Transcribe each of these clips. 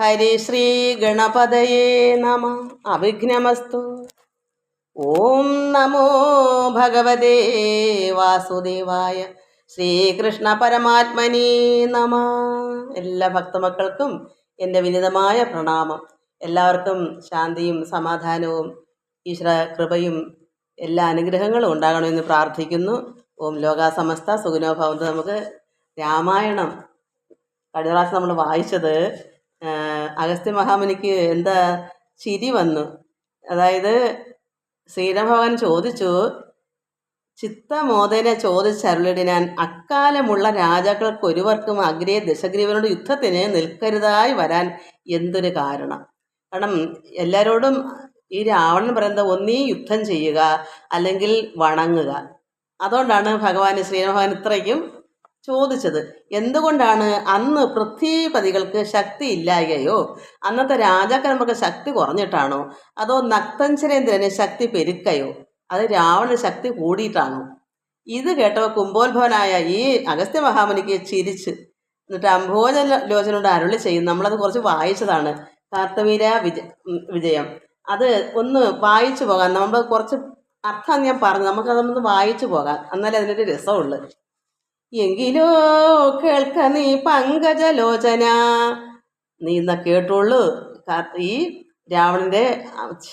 ഹരി ശ്രീ ഗണപതയേ നമ. അവിഘ്നമസ്തു. ഓം നമോ ഭഗവതേ വാസുദേവായ ശ്രീകൃഷ്ണ പരമാത്മനി നമ. എല്ലാ ഭക്തമക്കൾക്കും എന്റെ വിനിതമായ പ്രണാമം. എല്ലാവർക്കും ശാന്തിയും സമാധാനവും ഈശ്വര കൃപയും എല്ലാ അനുഗ്രഹങ്ങളും ഉണ്ടാകണമെന്ന് പ്രാർത്ഥിക്കുന്നു. ഓം ലോകാസമസ്ത ഭവന്ത്. നമുക്ക് രാമായണം കഴിഞ്ഞ പ്രാവശ്യം നമ്മൾ വായിച്ചത് അഗസ്ത്യ മഹാമുനിക്ക് എന്താ ചിരി വന്നു. അതായത് ശ്രീരാമഭഗവാൻ ചോദിച്ചു ചിത്തമോദനെ ചോദിച്ചരുളിടിനാൻ അക്കാലമുള്ള രാജാക്കൾക്ക് ഒരുവർക്കും അഗ്രേ ദശഗ്രീവനോട് യുദ്ധത്തിന് നിൽക്കരുതായി വരാൻ എന്തൊരു കാരണം? കാരണം എല്ലാരോടും ഈ രാവണൻ പറയുന്നത് ഒന്നീ യുദ്ധം ചെയ്യുക അല്ലെങ്കിൽ വണങ്ങുക. അതുകൊണ്ടാണ് ഭഗവാൻ ശ്രീരാമഭഗവാൻ ഇത്രയ്ക്കും ചോദിച്ചത് എന്തുകൊണ്ടാണ് അന്ന് പൃഥ്വിപതികൾക്ക് ശക്തി ഇല്ലായകയോ അന്നത്തെ രാജാക്കന്മാർക്ക് ശക്തി കുറഞ്ഞിട്ടാണോ? അതോ നക്തഞ്ചരേന്ദ്രന് ശക്തി പെരുക്കയോ? അത് രാവണ ശക്തി കൂടിയിട്ടാണോ? ഇത് കേട്ടവ കുംഭോത്ഭവനായ ഈ അഗസ്ത്യ മഹാമുനിക്ക് ചിരിച്ച് എന്നിട്ട് അംഭോജ ലോചനോട് അരുളി ചെയ്യും നമ്മളത് കുറച്ച് വായിച്ചതാണ് കാർത്തവീര വിജ വിജയം. അത് ഒന്ന് വായിച്ചു പോകാം. നമ്മൾ കുറച്ച് അർത്ഥം ഞാൻ പറഞ്ഞു നമുക്കതൊന്ന് വായിച്ചു പോകാം. എന്നാലേ അതിനൊരു രസമുള്ളൂ. എങ്കിലോ കേൾക്ക നീ പങ്കജലോചന. നീ എന്നാ കേട്ടുള്ളൂ ഈ രാവണന്റെ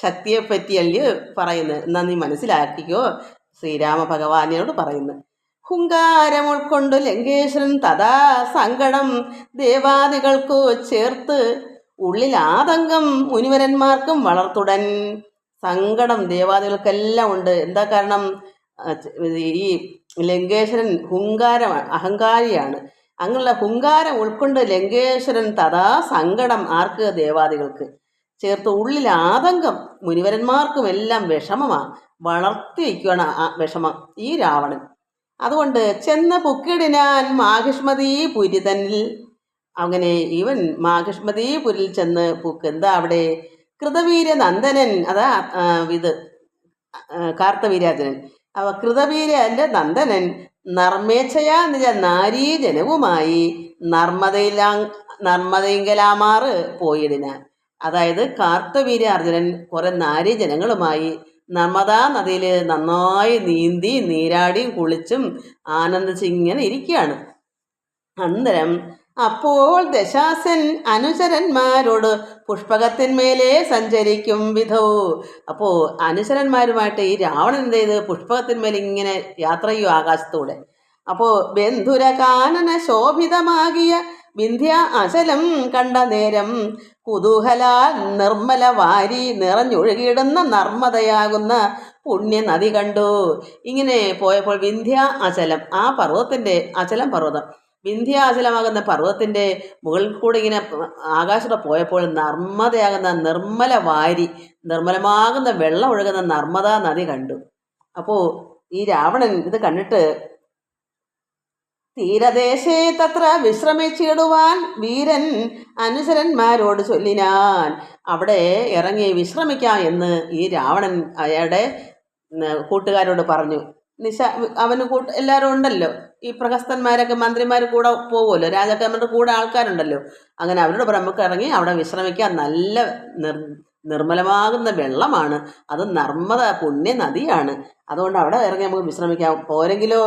ശക്തിയെ പറ്റിയല്ലേ പറയുന്നത് എന്നാ നീ മനസ്സിലാക്കിക്കോ. ശ്രീരാമ ഭഗവാനോട് പറയുന്നു. ഹുങ്കാരം ഉൾക്കൊണ്ടു ലങ്കേശ്വരൻ തഥാ സങ്കടം ദേവാദികൾക്കു ചേർത്ത് ഉള്ളിൽ ആതങ്കം മുനിവരന്മാർക്കും വളർത്തുടൻ. സങ്കടം ദേവാദികൾക്കെല്ലാം ഉണ്ട്. എന്താ കാരണം? ഈ ലങ്കേശ്വരൻ ഹുങ്കാരമാണ് അഹങ്കാരിയാണ്. അങ്ങനെയുള്ള ഹുങ്കാരം ഉൾക്കൊണ്ട് ലങ്കേശ്വരൻ തഥാ സങ്കടം ആർക്ക് ദേവാദികൾക്ക്. ചേർത്ത് ഉള്ളിൽ ആതങ്കം മുനിവരന്മാർക്കും എല്ലാം വിഷമമാണ് വളർത്തി വയ്ക്കുകയാണ് ആ വിഷമം ഈ രാവണൻ. അതുകൊണ്ട് ചെന്ന പുക്കിടിനാൻ മാഹിഷ്മതി പുരിതനിൽ. അങ്ങനെ ഇവൻ മാഹിഷ്മതി പുരിൽ ചെന്ന് പുക്ക് എന്താ അവിടെ? കൃതവീര നന്ദനൻ അതാ ഇത് കാർത്തവീരാജനൻ. അവ എന്റെ നന്ദനൻ. നർമ്മേച്ഛയാ നിജ നാരീജനവുമായി നർമ്മദയിലാ നർമ്മദയിങ്കലാമാറ് പോയിടിനാൻ അതായത് കാർത്തവീര്യ അർജുനൻ കുറെ നാരീജനങ്ങളുമായി നർമ്മദാ നദിയിൽ നന്നായി നീന്തി നീരാടിയും കുളിച്ചും ആനന്ദിച്ച് ഇങ്ങനെ ഇരിക്കുകയാണ്. അന്തരം അപ്പോൾ ദശാസൻ അനുചരന്മാരോട് പുഷ്പകത്തിന്മേലെ സഞ്ചരിക്കും വിധോ. അപ്പോൾ അനുചരന്മാരുമായിട്ട് ഈ രാവണൻ എന്ത് ചെയ്ത്? പുഷ്പകത്തിന്മേൽ ഇങ്ങനെ യാത്ര ചെയ്യും ആകാശത്തൂടെ. അപ്പോൾ ബന്ധുരകാനന ശോഭിതമാകിയ വിന്ധ്യ അചലം കണ്ട നേരം കുതൂഹല നിർമ്മല വാരി നിറഞ്ഞൊഴുകിയിടുന്ന നർമ്മദയാകുന്ന പുണ്യ നദി കണ്ടു. ഇങ്ങനെ പോയപ്പോൾ വിന്ധ്യ അചലം ആ പർവതത്തിന്റെ അചലം പർവതം. വിന്ധ്യാചലമാകുന്ന പർവതത്തിന്റെ മുകളിൽ കൂടെ ഇങ്ങനെ ആകാശത്തോടെ പോയപ്പോൾ നർമ്മദയാകുന്ന നിർമ്മല വാരി നിർമ്മലമാകുന്ന വെള്ളം ഒഴുകുന്ന നർമ്മദാ നദി കണ്ടു. അപ്പോൾ ഈ രാവണൻ ഇത് കണ്ടിട്ട് തീരദേശേ തത്ര വിശ്രമിച്ചിടുവാൻ വീരൻ അനുസരന്മാരോട് ചൊല്ലിനാൻ. അവിടെ ഇറങ്ങി വിശ്രമിക്കാം എന്ന് ഈ രാവണൻ അയാളുടെ കൂട്ടുകാരോട് പറഞ്ഞു. നിശ അവന് കൂട്ട് എല്ലാവരും ഉണ്ടല്ലോ. ഈ പ്രഹസ്തന്മാരൊക്കെ മന്ത്രിമാർ കൂടെ പോകുമല്ലോ രാജാക്കന്മാരുടെ കൂടെ ആൾക്കാരുണ്ടല്ലോ. അങ്ങനെ അവരുടെ നമുക്ക് ഇറങ്ങി അവിടെ വിശ്രമിക്കാൻ നല്ല നിർ നിർമ്മലമാകുന്ന വെള്ളമാണ്. അത് നർമ്മദ പുണ്യ നദിയാണ്. അതുകൊണ്ട് അവിടെ ഇറങ്ങി നമുക്ക് വിശ്രമിക്കാം. പോരെങ്കിലോ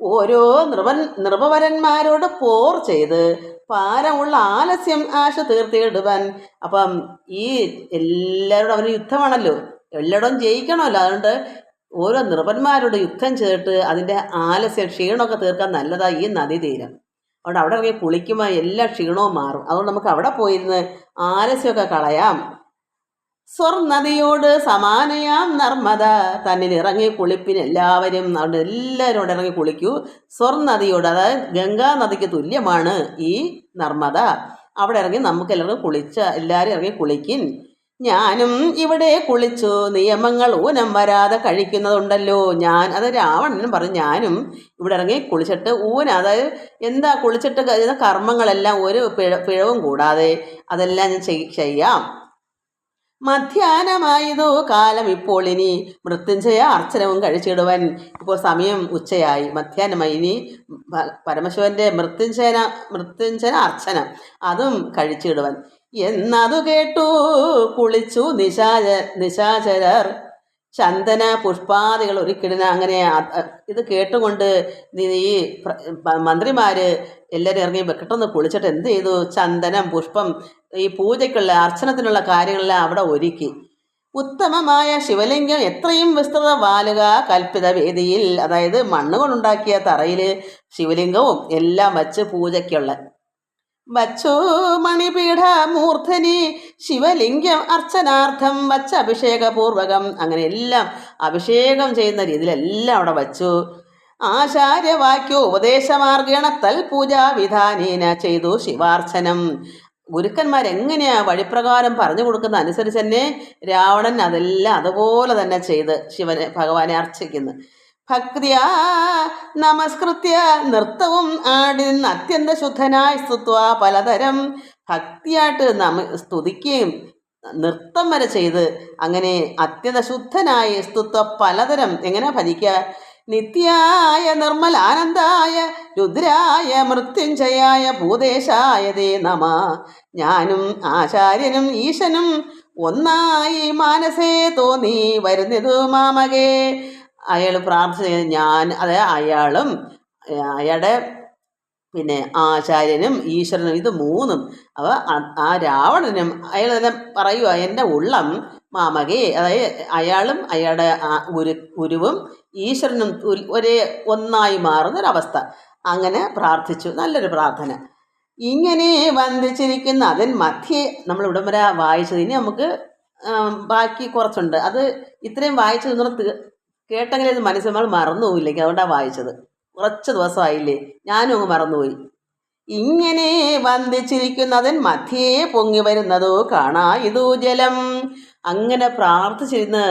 ഓരോ നൃപൻ നൃപവരന്മാരോട് പോർ ചെയ്ത് പാരമുള്ള ആലസ്യം ആശ തീർത്തിയിടുവാൻ അപ്പം ഈ എല്ലാവരോടും അവന് യുദ്ധമാണല്ലോ. എല്ലായിടവും ജയിക്കണമല്ലോ. അതുകൊണ്ട് ഓരോ നൃപന്മാരോട് യുദ്ധം ചേർത്ത് അതിന്റെ ആലസ്യം ക്ഷീണമൊക്കെ തീർക്കാൻ നല്ലതായി ഈ നദി നദീതീരം. അതുകൊണ്ട് അവിടെ ഇറങ്ങി കുളിക്കുമ്പോൾ എല്ലാ ക്ഷീണവും മാറും. അതുകൊണ്ട് നമുക്ക് അവിടെ പോയിരുന്ന് ആലസ്യമൊക്കെ കളയാം. സ്വർനദിയോട് സമാനയാം നർമ്മദ. തന്നിൽ ഇറങ്ങി കുളിപ്പിന് എല്ലാവരും അവിടെ എല്ലാവരും അവിടെ ഇറങ്ങി കുളിക്കൂ. സ്വർനദിയോട് അതായത് ഗംഗാ നദിക്ക് തുല്യമാണ് ഈ നർമ്മദ. അവിടെ ഇറങ്ങി നമുക്ക് എല്ലാവർക്കും കുളിച്ച എല്ലാവരും ഇറങ്ങി കുളിക്കിൻ. ഞാനും ഇവിടെ കുളിച്ചു നിയമങ്ങൾ ഊനം വരാതെ കഴിക്കുന്നതുണ്ടല്ലോ. ഞാൻ അത് രാവണനും പറഞ്ഞു ഞാനും ഇവിടെ ഇറങ്ങി കുളിച്ചിട്ട് ഊന അതായത് എന്താ കുളിച്ചിട്ട് കഴിയുന്ന കർമ്മങ്ങളെല്ലാം ഒരു പിഴ പിഴവും കൂടാതെ അതെല്ലാം ഞാൻ ചെയ്യാം. മധ്യാഹ്നമായതോ കാലം ഇപ്പോൾ ഇനി മൃത്യുഞ്ജയ അർച്ചനവും കഴിച്ചിടുവൻ. ഇപ്പോൾ സമയം ഉച്ചയായി. മധ്യാഹ്നമായി ഇനി പരമശിവന്റെ മൃത്യുഞ്ജന മൃത്യുഞ്ജന അർച്ചന അതും കഴിച്ചിടുവാൻ. എന്നതു കേട്ടു കുളിച്ചു നിശാച നിശാചരർ. ചന്ദന പുഷ്പാദികൾ ഒരുക്കിടുന്ന അങ്ങനെ ഇത് കേട്ടുകൊണ്ട് നീ ഈ മന്ത്രിമാര് എല്ലാവരും ഇറങ്ങി പെട്ടെന്ന് കുളിച്ചിട്ട് എന്ത് ചെയ്തു? ചന്ദനം പുഷ്പം ഈ പൂജയ്ക്കുള്ള അർച്ചനത്തിനുള്ള കാര്യങ്ങളെല്ലാം അവിടെ ഒരുക്കി. ഉത്തമമായ ശിവലിംഗം എത്രയും വിസ്തൃത വാലുക കൽപ്പിത വേദിയിൽ അതായത് മണ്ണ് കൊണ്ടുണ്ടാക്കിയ തറയിൽ ശിവലിംഗവും എല്ലാം വച്ച് പൂജയ്ക്കുള്ള വച്ചു മണിപീഠ മൂർധനി ശിവലിംഗം അർച്ചനാർത്ഥം വച്ച അഭിഷേകപൂർവകം. അങ്ങനെ എല്ലാം അഭിഷേകം ചെയ്യുന്ന രീതിയിലെല്ലാം അവിടെ വച്ചു. ആചാര്യവാക്യോ ഉപദേശമാർഗേണ തൽ പൂജാവിധാനേന ചെയ്തു ശിവാർച്ചനം. ഗുരുക്കന്മാരെങ്ങനെയാ വഴിപ്രകാരം പറഞ്ഞു കൊടുക്കുന്ന അനുസരിച്ച് തന്നെ രാവണൻ അതെല്ലാം അതുപോലെ തന്നെ ചെയ്ത് ശിവനെ ഭഗവാനെ അർച്ചിക്കുന്നു. ഭക്തിയാ നമസ്കൃത്യ നൃത്തവും ആടി നിന്ന് അത്യന്ത ശുദ്ധനായി സ്തുത്വ പലതരം. ഭക്തിയായിട്ട് നമ സ്തുതിക്കുകയും നൃത്തം വരെ ചെയ്ത് അങ്ങനെ അത്യന്ത ശുദ്ധനായി സ്തുത്വ പലതരം എങ്ങനെ ഭജിക്കുക നിത്യായ നിർമ്മലാനന്ദായ രുദ്രായ മൃത്യുഞ്ജയായ ഭൂതേശായ ദേ നമ. ഞാനും ആചാര്യനും ഈശനും ഒന്നായി മാനസേ തോന്നി വരുന്നതു മാമകേ. അയാൾ പ്രാർത്ഥന ഞാൻ അതായത് അയാളും അയാളുടെ പിന്നെ ആചാര്യനും ഈശ്വരനും ഇത് മൂന്നും അവ ആ- രാവണനും അയാൾ തന്നെ പറയുക എന്റെ ഉള്ളം മാമകെ അതായത് അയാളും അയാളുടെ ഗുരു ഗുരുവും ഈശ്വരനും ഒരേ ഒന്നായി മാറുന്നൊരവസ്ഥ. അങ്ങനെ പ്രാർത്ഥിച്ചു. നല്ലൊരു പ്രാർത്ഥന. ഇങ്ങനെ വന്ദിച്ചിരിക്കുന്ന അതിൻ മധ്യേ നമ്മൾ ഇവിടം വരെ വായിച്ചത്. ഇനി നമുക്ക് ബാക്കി കുറച്ചുണ്ട്. അത് ഇത്രയും വായിച്ചു നിന്നിട്ട് കേട്ടെങ്കിലും ഇത് മനസ്സിൽ നമ്മൾ മറന്നുപോയില്ലെങ്കിൽ അതുകൊണ്ടാണ് വായിച്ചത്. കുറച്ച് ദിവസമായില്ലേ? ഞാനും അങ്ങ് മറന്നുപോയി. ഇങ്ങനെ വന്ദിച്ചിരിക്കുന്നതിൻ മധ്യേ പൊങ്ങി വരുന്നതോ കാണാ ഇതോ ജലം. അങ്ങനെ പ്രാർത്ഥിച്ചിരുന്ന്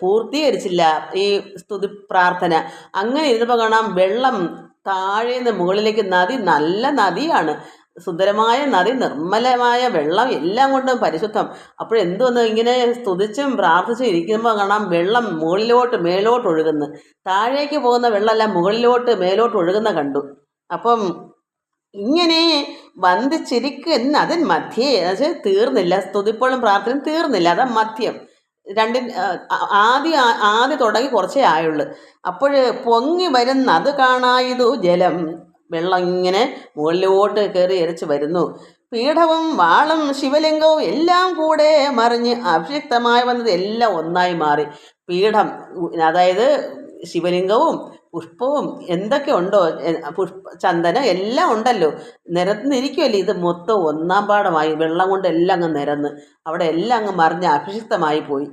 പൂർത്തീകരിച്ചില്ല ഈ സ്തുതി പ്രാർത്ഥന. അങ്ങനെ ഇരുന്നപ്പോൾ കാണാം വെള്ളം താഴേന്ന് മുകളിലേക്ക് നദി നല്ല നദിയാണ്. സുന്ദരമായ നദി നിർമ്മലമായ വെള്ളം എല്ലാം കൊണ്ടും പരിശുദ്ധം. അപ്പോഴെന്തോന്ന് ഇങ്ങനെ സ്തുതിച്ചും പ്രാർത്ഥിച്ചും ഇരിക്കുമ്പോൾ കാണാം വെള്ളം മുകളിലോട്ട് മേലോട്ട് ഒഴുകുന്നു. താഴേക്ക് പോകുന്ന വെള്ളമെല്ലാം മുകളിലോട്ട് മേലോട്ട് ഒഴുകുന്ന കണ്ടു. അപ്പം ഇങ്ങനെ വന്ദിച്ചിരിക്കുന്ന അതിൻ മധ്യേ എന്നുവെച്ചാൽ തീർന്നില്ല. സ്തുതിപ്പോഴും പ്രാർത്ഥനയും തീർന്നില്ല. അതാ മധ്യം. രണ്ടിൻ ആദ്യ ആദ്യം തുടങ്ങി കുറച്ചേ ആയുള്ളൂ. അപ്പോൾ പൊങ്ങി വരുന്ന അത് കാണായതു ജലം. വെള്ളം ഇങ്ങനെ മുകളിലോട്ട് കയറി എരച്ച് വരുന്നു. പീഠവും വാളും ശിവലിംഗവും എല്ലാം കൂടെ മറിഞ്ഞ് അഭിഷിക്തമായി വന്നത് എല്ലാം ഒന്നായി മാറി. പീഠം അതായത് ശിവലിംഗവും പുഷ്പവും എന്തൊക്കെ ഉണ്ടോ പുഷ്പ ചന്ദനം എല്ലാം ഉണ്ടല്ലോ. നിരന്നിരിക്കുമല്ലേ ഇത് മൊത്തം ഒന്നാം പാടമായി വെള്ളം കൊണ്ട് എല്ലാം അങ്ങ് നിരന്ന്. അവിടെ എല്ലാം അങ്ങ് മറിഞ്ഞ് അഭിഷിക്തമായി പോയി.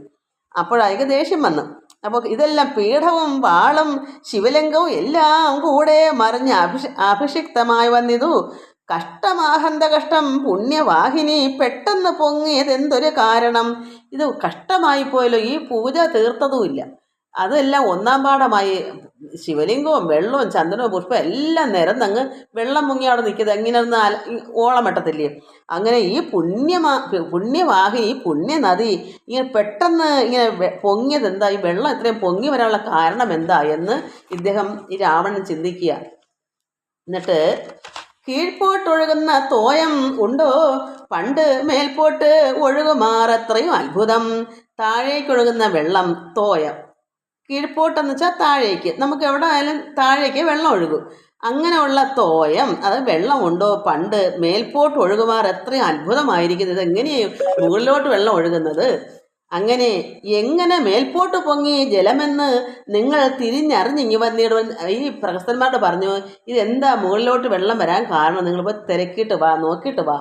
അപ്പോഴായിരിക്കും ദേഷ്യം വന്നു. അപ്പോൾ ഇതെല്ലാം പീഠവും വാളും ശിവലിംഗവും എല്ലാം കൂടെ മറിഞ്ഞ് അഭിഷ അഭിഷിക്തമായി വന്നിതു. കഷ്ടമാഹന്ത കഷ്ടം പുണ്യവാഹിനി പെട്ടെന്ന് പൊങ്ങിയത് എന്തൊരു കാരണം. ഇത് കഷ്ടമായി പോയല്ലോ ഈ പൂജ തീർത്തതുമില്ല. അതെല്ലാം ഒന്നാം പാടമായി ശിവലിംഗവും വെള്ളവും ചന്ദനവും പുഷ്പവും എല്ലാം നിരന്നങ്ങ് വെള്ളം മുങ്ങി അവിടെ നിൽക്കുന്നത്. എങ്ങനെ ഒന്ന് ഓളം വെട്ടത്തില്ലേ? അങ്ങനെ ഈ പുണ്യമാ പുണ്യവാഹി ഈ പുണ്യനദി ഇങ്ങനെ പെട്ടെന്ന് ഇങ്ങനെ പൊങ്ങിയത് എന്താ? ഈ വെള്ളം ഇത്രയും പൊങ്ങി വരാനുള്ള കാരണം എന്താ? എന്ന് ഇദ്ദേഹം ഈ രാവണൻ ചിന്തിക്കുക. എന്നിട്ട് കീഴ്പോട്ടൊഴുകുന്ന തോയം ഉണ്ടോ? പണ്ട് മേൽപോട്ട് ഒഴുകുമാറത്രയും അത്ഭുതം. താഴേക്കൊഴുകുന്ന വെള്ളം തോയം. കീഴ്പോട്ടെന്ന് വെച്ചാൽ താഴേക്ക്. നമുക്ക് എവിടെ ആയാലും താഴേക്ക് വെള്ളം ഒഴുകും. അങ്ങനെയുള്ള തോയം അത് വെള്ളമുണ്ടോ പണ്ട് മേൽപോട്ട് ഒഴുകുമാർ എത്രയും അത്ഭുതമായിരിക്കുന്നത് എങ്ങനെയും മുകളിലോട്ട് വെള്ളം ഒഴുകുന്നത്? അങ്ങനെ എങ്ങനെ മേൽപോട്ട് പൊങ്ങി ജലമെന്ന് നിങ്ങൾ തിരിഞ്ഞറിഞ്ഞിങ്ങി വന്നിടുവൻ? ഈ പ്രഹസ്തന്മാരോട് പറഞ്ഞു ഇതെന്താ മുകളിലോട്ട് വെള്ളം വരാൻ കാരണം? നിങ്ങളിപ്പോൾ തിരക്കിയിട്ട് വാ നോക്കിയിട്ട് വാ.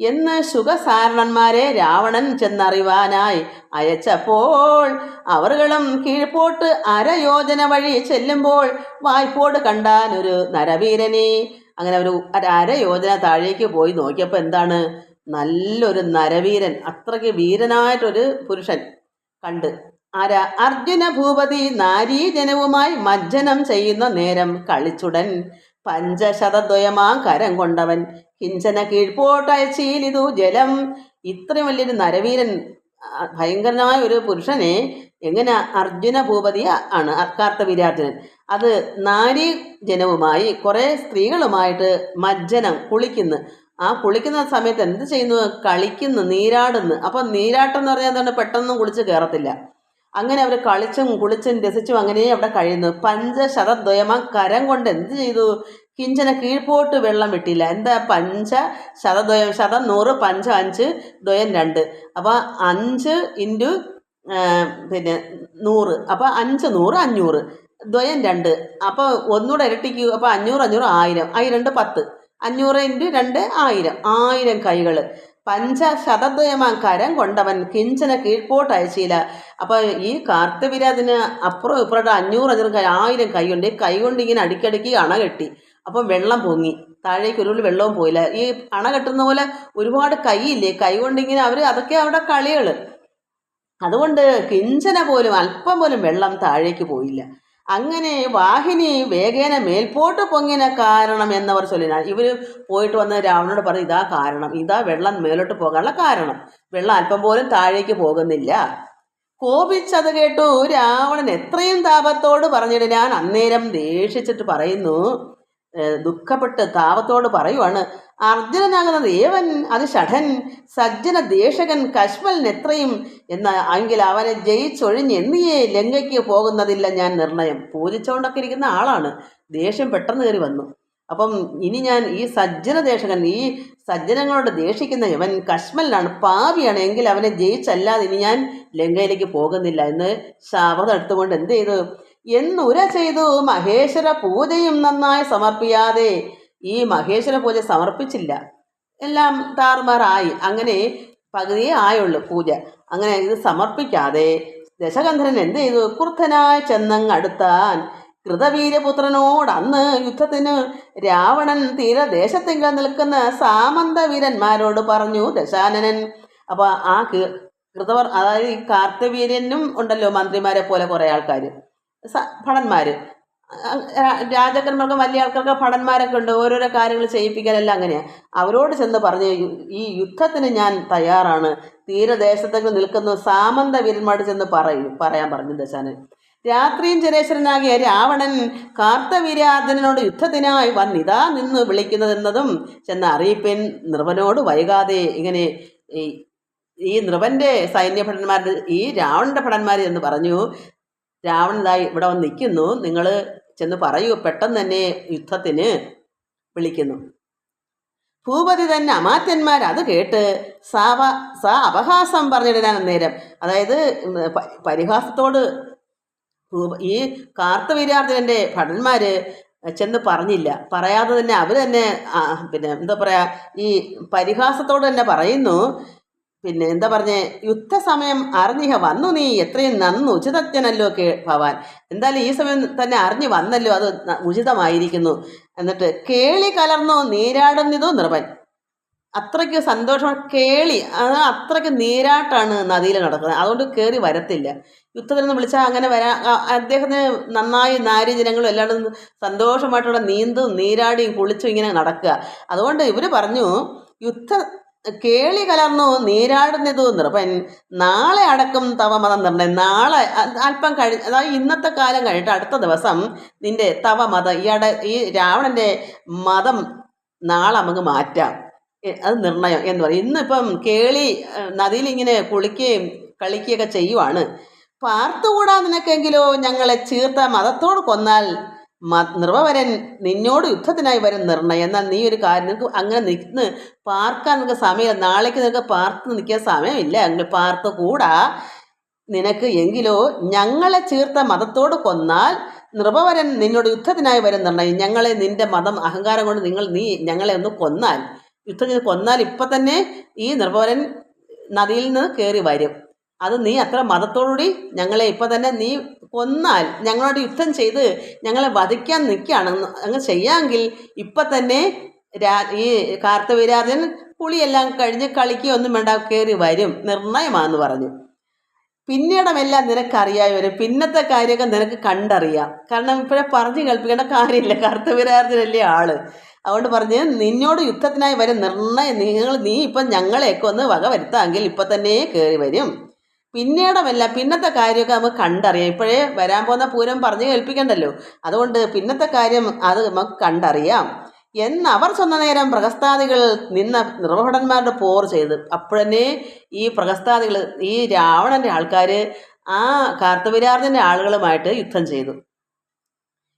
എന്ന് ശുഖസാരണന്മാരെ രാവണൻ ചെന്നറിവാനായി അയച്ചപ്പോൾ അവറുകളും കീഴ്പോട്ട് അരയോജന വഴി ചെല്ലുമ്പോൾ വായ്പോട് കണ്ടാൻ ഒരു നരവീരനെ. അങ്ങനെ ഒരു അര- അരയോജന താഴേക്ക് പോയി നോക്കിയപ്പോൾ എന്താണ്? നല്ലൊരു നരവീരൻ അത്രയ്ക്ക് വീരനായിട്ടൊരു പുരുഷൻ കണ്ട്. ആര? അർജുന ഭൂപതി നാരീജനവുമായി മജ്ജനം ചെയ്യുന്ന നേരം കളിച്ചുടൻ പഞ്ചശതദ്വയമാം കരം കൊണ്ടവൻ. കിഞ്ചന കീഴ്പോട്ടയച്ചീലിതു ജലം. ഇത്രയും വലിയൊരു നരവീരൻ ഭയങ്കരമായ ഒരു പുരുഷനെ എങ്ങനെ അർജുന ഭൂപതി ആണ് കാർത്തവീര്യാർജുനൻ അത് നാരി ജനവുമായി കുറേ സ്ത്രീകളുമായിട്ട് മജ്ജനം കുളിക്കുന്നു. ആ കുളിക്കുന്ന സമയത്ത് എന്ത് ചെയ്യുന്നു? കളിക്കുന്നു നീരാടുന്നു. അപ്പം നീരാട്ടം എന്ന് പറഞ്ഞാൽ എന്താണ് പെട്ടെന്നും കുളിച്ച് കയറത്തില്ല അങ്ങനെ അവർ കളിച്ചും കുളിച്ചും രസിച്ചും അങ്ങനെ അവിടെ കഴിയുന്നു. പഞ്ചശതദ്വയമം കരം കൊണ്ട് എന്ത് ചെയ്തു? കിഞ്ചന കീഴ്പോട്ട് വെള്ളം വിട്ടില്ല. എന്താ പഞ്ച ശതദ്വയം ശതം നൂറ് പഞ്ച അഞ്ച് ദ്വയം രണ്ട്. അപ്പോൾ അഞ്ച് ഇന്റു പിന്നെ നൂറ്. അപ്പോൾ അഞ്ച് നൂറ് അഞ്ഞൂറ്. ദ്വയം രണ്ട്. അപ്പോൾ ഒന്നുകൂടെ ഇരട്ടിക്ക്. അപ്പോൾ അഞ്ഞൂറ് അഞ്ഞൂറ് ആയിരം. ആയിരം രണ്ട് പത്ത്. അഞ്ഞൂറ് ഇന്റു രണ്ട് ആയിരം. ആയിരം കൈകൾ പഞ്ചശതദ്വയമാം കരം കൊണ്ടവൻ കിഞ്ചന കീഴ്പോട്ട് അയച്ചില്ല അപ്പോൾ ഈ കാർത്തവിരാതിന് അപ്പുറം ഇപ്പുറം അഞ്ഞൂറ് അഞ്ഞൂറ് ആയിരം കൈയുണ്ട്. ഈ കൈ കൊണ്ട് ഇങ്ങനെ അടിക്കടിക്ക് അണ കെട്ടി. അപ്പം വെള്ളം പൊങ്ങി. താഴേക്ക് ഒരു വെള്ളവും പോയില്ല. ഈ അണ കെട്ടുന്ന പോലെ ഒരുപാട് കൈയില്ലേ? കൈ കൊണ്ടിങ്ങനെ അവർ അതൊക്കെ അവിടെ കളികൾ അതുകൊണ്ട് കിഞ്ചന പോലും അല്പം പോലും വെള്ളം താഴേക്ക് പോയില്ല. അങ്ങനെ വാഹിനി വേഗേന മേൽപോട്ട് പൊങ്ങിന കാരണം എന്നവർ ചൊല്ലിനാൽ ഇവർ പോയിട്ട് വന്ന് രാവണനോട് പറഞ്ഞു ഇതാ കാരണം. ഇതാ വെള്ളം മേലോട്ട് പോകാനുള്ള കാരണം. വെള്ളം അല്പം പോലും താഴേക്ക് പോകുന്നില്ല. കോപിച്ചത് കേട്ടു രാവണൻ എത്രയും താപത്തോട് പറഞ്ഞിട്ട് ഞാൻ അന്നേരം ദേഷിച്ചിട്ട് പറയുന്നു ദുഃഖപ്പെട്ട് താപത്തോട് പറയുവാണ്. അർജുനനാകുന്ന ദേവൻ അത് ഷഠൻ സജ്ജന ദേശകൻ കശ്മൽ എത്രയും എന്ന എങ്കിൽ അവനെ ജയിച്ചൊഴിഞ്ഞ് എന്നിയേ ലങ്കയ്ക്ക് പോകുന്നതില്ല ഞാൻ നിർണയം. പൂജിച്ചുകൊണ്ടൊക്കെ ഇരിക്കുന്ന ആളാണ്. ദേഷ്യം പെട്ടെന്ന് കയറി വന്നു. അപ്പം ഇനി ഞാൻ ഈ സജ്ജന ദേശകൻ ഈ സജ്ജനങ്ങളോട് ദേഷിക്കുന്ന ഇവൻ കശ്മലിനാണ് പാപിയാണ്. എങ്കിൽ അവനെ ജയിച്ചല്ലാതെ ഇനി ഞാൻ ലങ്കയിലേക്ക് പോകുന്നില്ല എന്ന് ശാപം എടുത്തുകൊണ്ട് എന്ത് ചെയ്തു? എന്നുര ചെയ്തു മഹേശ്വര പൂജയും നന്നായി സമർപ്പിയാതെ ഈ മഹേശ്വര പൂജ സമർപ്പിച്ചില്ല. എല്ലാം താറുമാറായി. അങ്ങനെ പകുതിയേ ആയുള്ളൂ പൂജ. അങ്ങനെ ഇത് സമർപ്പിക്കാതെ ദശകന്ധരൻ എന്ത് ചെയ്തു? കുർദ്ധനായ ചെന്നങ്ങ് അടുത്താൻ കൃതവീരപുത്രനോട് അന്ന് യുദ്ധത്തിന് രാവണൻ തീരദേശത്തെങ്കിൽ നിൽക്കുന്ന സാമന്തവീരന്മാരോട് പറഞ്ഞു ദശാനനൻ അപ്പോൾ ആ കൃതവർ അതായത് ഈ കാർത്തവീര്യനും ഉണ്ടല്ലോ മന്ത്രിമാരെ പോലെ കുറേ ആൾക്കാർ ഭടന്മാർ രാജാക്കന്മാർക്ക് വലിയ ആൾക്കാർക്ക് ഭടന്മാരൊക്കെ ഉണ്ട്. ഓരോരോ കാര്യങ്ങൾ ചെയ്യിപ്പിക്കാനെല്ലാം അങ്ങനെയാണ് അവരോട് ചെന്ന് പറഞ്ഞ് ഈ യുദ്ധത്തിന് ഞാൻ തയ്യാറാണ്. തീരദേശത്തേക്ക് നിൽക്കുന്ന സാമന്ത വീരന്മാരോട് ചെന്ന് പറയും പറയാൻ പറഞ്ഞു ദശാനൻ രാത്രിയും ജനേശ്വരനാകിയ രാവണൻ കാർത്തവീര്യാർജനോട് യുദ്ധത്തിനായി വന്നിതാ നിന്ന് വിളിക്കുന്നതെന്നതും ചെന്ന അറിയിപ്പിൻ നൃപനോട് വൈകാതെ ഇങ്ങനെ ഈ നൃപന്റെ സൈന്യഭടന്മാരുടെ ഈ രാവണന്റെ ഭടന്മാർ എന്ന് പറഞ്ഞു രാവണനായി ഇവിടെ വന്ന് നിൽക്കുന്നു. നിങ്ങൾ ചെന്ന് പറയൂ പെട്ടെന്ന് തന്നെ യുദ്ധത്തിന് വിളിക്കുന്നു. ഭൂപതി തന്നെ അമാത്യന്മാർ അത് കേട്ട് സാവ സ അപഹാസം പറഞ്ഞിടാൻ അന്നേരം. അതായത് പരിഹാസത്തോട് ഈ കാർത്തവീര്യാർജുനന്റെ ഭടന്മാർ ചെന്ന് പറഞ്ഞില്ല. പറയാതെ തന്നെ അവർ തന്നെ പിന്നെ എന്താ പറയുക ഈ പരിഹാസത്തോട് തന്നെ പറയുന്നു പിന്നെ എന്താ പറഞ്ഞേ? യുദ്ധസമയം അറിഞ്ഞിഹ വന്നു നീ. എത്രയും നന്നു. ഉചിതജ്ഞനല്ലോ കേ ഭവാൻ. എന്തായാലും ഈ സമയം തന്നെ അറിഞ്ഞു വന്നല്ലോ. അത് ഉചിതമായിരിക്കുന്നു. എന്നിട്ട് കേളി കലർന്നു നീരാടുന്നതോ നിർവൻ അത്രയ്ക്ക് സന്തോഷം കേളി അത് അത്രയ്ക്ക് നീരാട്ടാണ് നദിയിൽ നടക്കുന്നത്. അതുകൊണ്ട് കയറി വരത്തില്ല. യുദ്ധത്തിനൊന്ന് വിളിച്ചാൽ അങ്ങനെ വരാ. അദ്ദേഹത്തിന് നന്നായി നാരി ജനങ്ങളും എല്ലാവരും സന്തോഷമായിട്ടുള്ള നീന്തും നീരാടിയും കുളിച്ചും ഇങ്ങനെ നടക്കുക. അതുകൊണ്ട് ഇവർ പറഞ്ഞു യുദ്ധ കേളി കലർന്നു നീരാടുന്നതു നൃപൻ നാളെ അടക്കം തവ മതം നിർണയം നാളെ അല്പം കഴി അതായത് ഇന്നത്തെ കാലം കഴിഞ്ഞിട്ട് അടുത്ത ദിവസം നിന്റെ തവ മതം ഇയാടെ ഈ രാവണന്റെ മതം നാളെ നമുക്ക് മാറ്റാം. അത് നിർണയം എന്ന് പറയും. ഇന്നിപ്പം കേളി നദിയിലിങ്ങനെ കുളിക്കുകയും കളിക്കുകയൊക്കെ ചെയ്യുവാണ്. പാർത്തുകൂടാ നിനക്കെങ്കിലോ ഞങ്ങളെ ചീർത്ത മതത്തോട് കൊന്നാൽ മ നൃപവരൻ നിന്നോട് യുദ്ധത്തിനായി വരും നിർണയം. എന്നാൽ നീ ഒരു കാര്യം നിനക്ക് അങ്ങനെ നിന്ന് പാർക്കാൻ നിനക്ക് സമയമില്ല. നാളേക്ക് നിനക്ക് പാർത്ത് നിൽക്കാൻ സമയമില്ല. അങ്ങനെ പാർത്ത് കൂടാ. നിനക്ക് എങ്കിലോ ഞങ്ങളെ ചേർത്ത മതത്തോട് കൊന്നാൽ നൃപവരൻ നിന്നോട് യുദ്ധത്തിനായി വരും നിർണയം. ഞങ്ങളെ നിന്റെ മതം അഹങ്കാരം കൊണ്ട് നിങ്ങൾ നീ ഞങ്ങളെ ഒന്ന് കൊന്നാൽ. യുദ്ധത്തിന് കൊന്നാൽ ഇപ്പം തന്നെ ഈ നൃപവരൻ നദിയിൽ നിന്ന് കയറി വരും. അത് നീ അത്ര മതത്തോടുകൂടി ഞങ്ങളെ ഇപ്പം തന്നെ നീ കൊന്നാൽ ഞങ്ങളോട് യുദ്ധം ചെയ്ത് ഞങ്ങളെ വധിക്കാൻ നിൽക്കുകയാണ്. അങ്ങ് ചെയ്യാമെങ്കിൽ ഇപ്പം തന്നെ രാ ഈ കാർത്തവീരാർജൻ പുളിയെല്ലാം കഴിഞ്ഞ് കളിക്കുകയൊന്നും വേണ്ട കയറി വരും. നിർണയമാണെന്ന് പറഞ്ഞു. പിന്നീടമെല്ലാം നിനക്കറിയായി വരും പിന്നത്തെ കാര്യമൊക്കെ നിനക്ക് കണ്ടറിയാം. കാരണം ഇപ്പോഴേ പറഞ്ഞു കേൾപ്പിക്കേണ്ട കാര്യമില്ല. കർത്തവ്യരാർജനല്ലേ ആൾ. അതുകൊണ്ട് പറഞ്ഞ് നിന്നോട് യുദ്ധത്തിനായി വരും നിർണയം. നിങ്ങൾ നീ ഇപ്പം ഞങ്ങളെയൊക്കെ ഒന്ന് വക വരുത്താമെങ്കിൽ ഇപ്പം തന്നെ കയറി വരും. പിന്നീടമല്ല പിന്നത്തെ കാര്യമൊക്കെ നമുക്ക് കണ്ടറിയാം. ഇപ്പോഴേ വരാൻ പോകുന്ന പൂരം പറഞ്ഞു കേൾപ്പിക്കണ്ടല്ലോ. അതുകൊണ്ട് പിന്നത്തെ കാര്യം അത് നമുക്ക് കണ്ടറിയാം. എന്ന് എന്നവർ ചെന്ന നേരം പ്രഹസ്താദികൾ നിന്ന നിർവഹടന്മാരുടെ പോർ ചെയ്ത് അപ്പോഴന്നെ ഈ പ്രഹസ്താദികൾ ഈ രാവണന്റെ ആൾക്കാർ ആ കാർത്തവിരാജന്റെ ആളുകളുമായിട്ട് യുദ്ധം ചെയ്തു.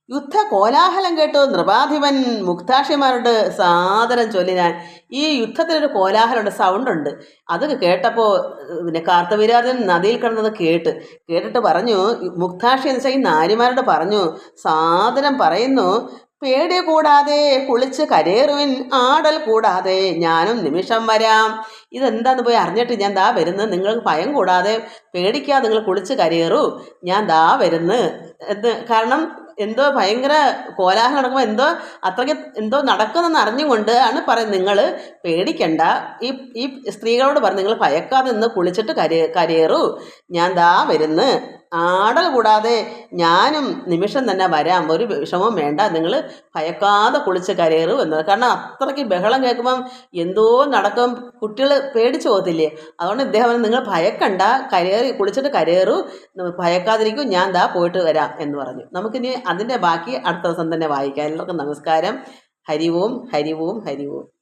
യുദ്ധ കോലാഹലം കേട്ടു നൃപാധിപൻ മുക്താക്ഷിമാരോട് സാദരം ചൊല്ലിനാൻ ഈ യുദ്ധത്തിനൊരു കോലാഹലമുണ്ട് സൗണ്ടുണ്ട് അത് കേട്ടപ്പോൾ പിന്നെ കാർത്തവീരാജൻ നദിയിൽ കിടന്നത് കേട്ട് കേട്ടിട്ട് പറഞ്ഞു മുക്താക്ഷി എന്ന് വെച്ചാൽ ഈ നാരിമാരോട് പറഞ്ഞു സാദരം പറയുന്നു പേടി കൂടാതെ കുളിച്ച് കരേറുവിൻ ആടൽ കൂടാതെ ഞാനും നിമിഷം വരാം. ഇതെന്താന്ന് പോയി അറിഞ്ഞിട്ട് ഞാൻ ദാ വരുന്നു. നിങ്ങൾക്ക് ഭയം കൂടാതെ പേടിക്കാതെ നിങ്ങൾ കുളിച്ച് കരേറൂ ഞാൻ ദാ വരുന്നു എന്ന്. കാരണം എന്തോ ഭയങ്കര കോലാഹലം നടക്കുമ്പോൾ എന്തോ അത്രയ്ക്ക് എന്തോ നടക്കുന്നെന്ന് അറിഞ്ഞുകൊണ്ട് ആണ് പറയുന്നത്. നിങ്ങൾ പേടിക്കണ്ട. ഈ ഈ സ്ത്രീകളോട് പറഞ്ഞു നിങ്ങൾ ഭയക്കാതെ നിന്ന് കുളിച്ചിട്ട് കരേ കരയേറൂ. ഞാൻ ദാ വരുന്ന്. ആടൽ കൂടാതെ ഞാനും നിമിഷം തന്നെ വരാം. ഒരു വിഷമവും വേണ്ട. നിങ്ങൾ ഭയക്കാതെ കുളിച്ച് കരയറൂ എന്നത് കാരണം അത്രയ്ക്ക് ബഹളം കേൾക്കുമ്പം എന്തോ നടക്കും. കുട്ടികൾ പേടിച്ചു പോകത്തില്ലേ? അതുകൊണ്ട് ഇദ്ദേഹം നിങ്ങൾ ഭയക്കണ്ട. കരയറി കുളിച്ചിട്ട് കരയറൂ. ഭയക്കാതിരിക്കും. ഞാൻ ദാ പോയിട്ട് വരാം എന്ന് പറഞ്ഞു. നമുക്കിനി അതിന്റെ ബാക്കി അടുത്ത ദിവസം തന്നെ വായിക്കാം. എല്ലാവർക്കും നമസ്കാരം. ഹരിവും ഹരിവും ഹരി ഓം ഹരി ഓം